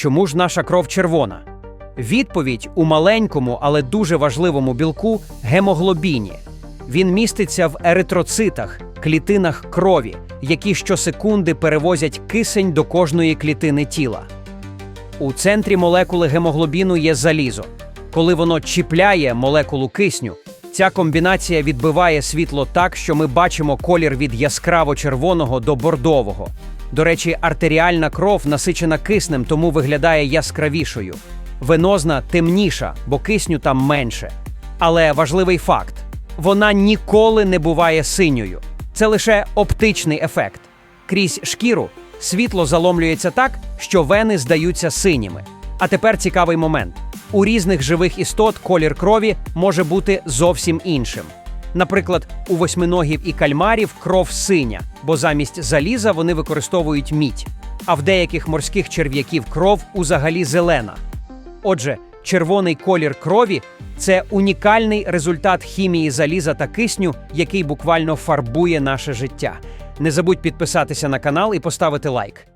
Чому ж наша кров червона? Відповідь у маленькому, але дуже важливому білку гемоглобіні. Він міститься в еритроцитах, клітинах крові, які щосекунди перевозять кисень до кожної клітини тіла. У центрі молекули гемоглобіну є залізо. Коли воно чіпляє молекулу кисню, ця комбінація відбиває світло так, що ми бачимо колір від яскраво червоного до бордового. До речі, артеріальна кров насичена киснем, тому виглядає яскравішою. Венозна темніша, бо кисню там менше. Але важливий факт: вона ніколи не буває синьою. Це лише оптичний ефект. Крізь шкіру світло заломлюється так, що вени здаються синіми. А тепер цікавий момент: у різних живих істот колір крові може бути зовсім іншим. Наприклад, у восьминогів і кальмарів кров синя, бо замість заліза вони використовують мідь, а в деяких морських черв'яків кров узагалі зелена. Отже, червоний колір крові це унікальний результат хімії заліза та кисню, який буквально фарбує наше життя. Не забудь підписатися на канал і поставити лайк.